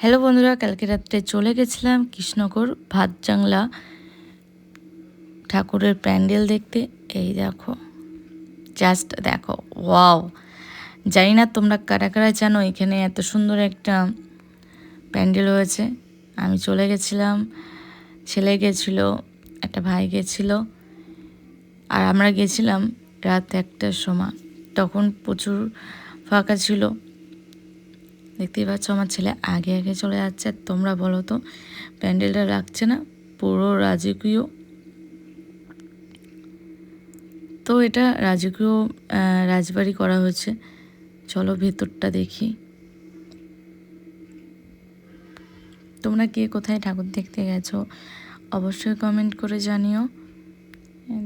Hello বন্ধুরা, কালকে রাত্রে চলে গেছিলাম কৃষ্ণগর ভাত জাংলা ঠাকুরের প্যান্ডেল দেখতে। এই দেখো জাস্ট দেখো ওয়াও জানি না তোমরা কারা কারা জানো, এখানে এত সুন্দর একটা প্যান্ডেল হয়েছে আমি চলে গেছিলাম, ছেলে গেছিল, একটা ভাই গেছিল, আর আমরা গেছিলাম রাত একটার সময়। তখন প্রচুর ফাঁকা ছিল। দেখতেই পাচ্ছ আমার ছেলে আগে আগে চলে যাচ্ছে, তোমরা বলো তো। প্যান্ডেলটা লাগছে না, পুরো রাজকীয়। তো এটা রাজকীয় রাজবাড়ি করা হয়েছে। চলো ভেতরটা দেখি। তোমরা কে কোথায় ঠাকুর দেখতে গেছো, অবশ্যই কমেন্ট করে জানিও।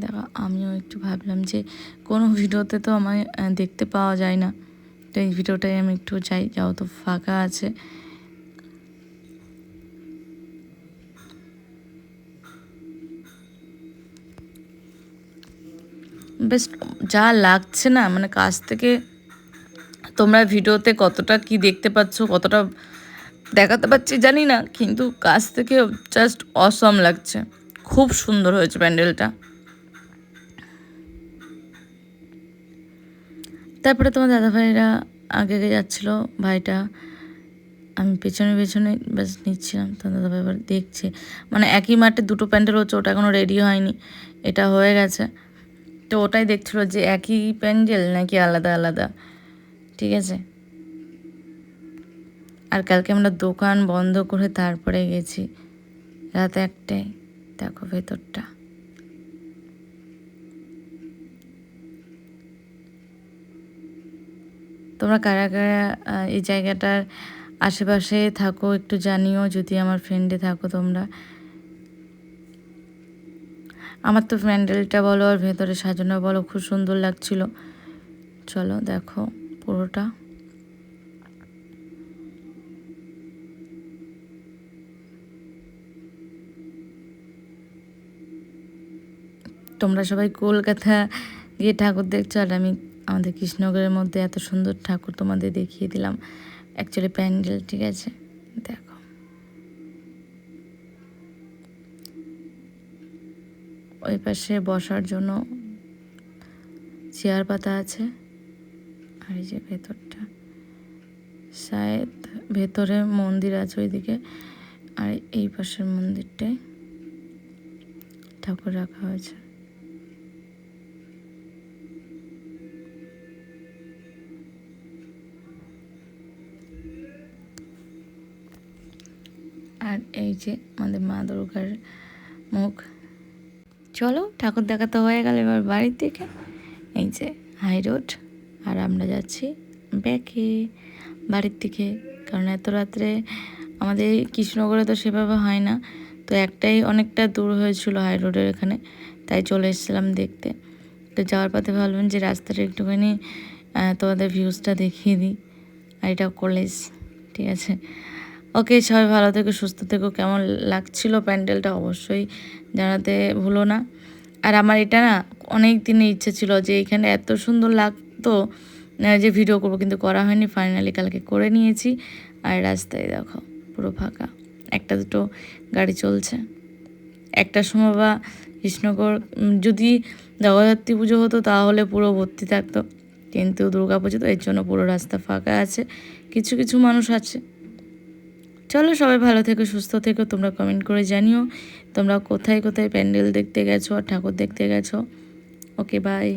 দেখো, আমিও একটু ভাবলাম যে কোনো ভিডিওতে তো আমায় দেখতে পাওয়া যায় না। তো এই ভিডিওটাই আমি একটু যাই, যাও তো ফাঁকা আছে। বেশ, যা লাগছে না মানে কাছ থেকে তোমরা ভিডিওতে কতটা কি দেখতে পাচ্ছ, কতটা দেখাতে পাচ্ছি জানি না, কিন্তু কাছ থেকে জাস্ট অসম লাগছে। খুব সুন্দর হয়েছে প্যান্ডেলটা। তারপরে তোমার দাদাভাইরা আগে আগে যাচ্ছিল, ভাইটা। আমি পেছনে পেছনে ব্যাস নিচ্ছিলাম তো দাদাভাই এবার দেখছে। মানে একই মাঠে দুটো প্যান্ডেল হচ্ছে, ওটা এখনও রেডি হয়নি, এটা হয়ে গেছে। তো ওটাই দেখছিলো যে একই প্যান্ডেল নাকি আলাদা আলাদা, ঠিক আছে? আর কালকে আমরা দোকান বন্ধ করে তারপরে গেছি, রাত একটায়, দেখো ভেতরটা। তোমরা কারা কারা এই জায়গাটার আশেপাশে থাকো, একটু জানিও যদি আমার ফ্রেন্ডে থাকো তোমরা। আমার তো প্যান্ডেলটা বলো আর ভেতরে সাজানো বলো, খুব সুন্দর লাগছিল। চলো দেখো পুরোটা। তোমরা সবাই কলকাতা গিয়ে ঠাকুর দেখছ আর আমি আমাদের কৃষ্ণনগরের মধ্যে এত সুন্দর ঠাকুর তোমাদের দেখিয়ে দিলাম। অ্যাকচুয়ালি প্যান্ডেল, ঠিক আছে? দেখো। ওই পাশে বসার জন্য চেয়ার পাতা আছে। আর এই যে ভেতরটা। শায়দ ভেতরে মন্দির আছে ওইদিকে। আর এই পাশের মন্দিরটায় ঠাকুর রাখা হয়েছে। আর এই যে আমাদের মা দুর্গার মুখ। চলো, ঠাকুর দেখা তো হয়ে গেল এবার বাড়ির দিকে। এই যে হাই রোড আর আমরা যাচ্ছি ব্যাকে। বাড়ির দিকে, কারণ এত রাত্রে আমাদের কৃষ্ণনগরে তো সেভাবে হয় না। তো একটাই অনেকটা দূর হয়েছিল হাই রোডের এখানে, তাই চলে এসেছিলাম দেখতে। তো যাওয়ার পথে ভাবলাম যে রাস্তাটা একটুখানি তোমাদের ভিউজটা দেখিয়ে দিই। আর এটা কলেজ ঠিক আছে? ওকে, সবাই ভালো থেকো, সুস্থ থেকো, কেমন লাগছিল প্যান্ডেলটা অবশ্যই জানাতে ভুলো না। আর আমার এটা না অনেক দিনের ইচ্ছে ছিল যে এখানে এত সুন্দর লাগতো যে ভিডিও করব, কিন্তু করা হয়নি ফাইনালি কালকে করে নিয়েছি। আর রাস্তায় দেখো, পুরো ফাঁকা, একটা দুটো গাড়ি চলছে। একটা সময় বা কৃষ্ণগর যদি জগদ্ধাত্রী পুজো হতো তাহলে পুরো ভর্তি থাকতো। কিন্তু দুর্গা পুজো তো এর জন্য পুরো রাস্তা ফাঁকা আছে, কিছু কিছু মানুষ আছে। চলো সবাই ভালো থেকো, সুস্থ থেকো, তোমরা কমেন্ট করে জানিও। তোমরা কোথায় কোথায় প্যান্ডেল দেখতে গেছো আর ঠাকুর দেখতে গেছো? Okay bye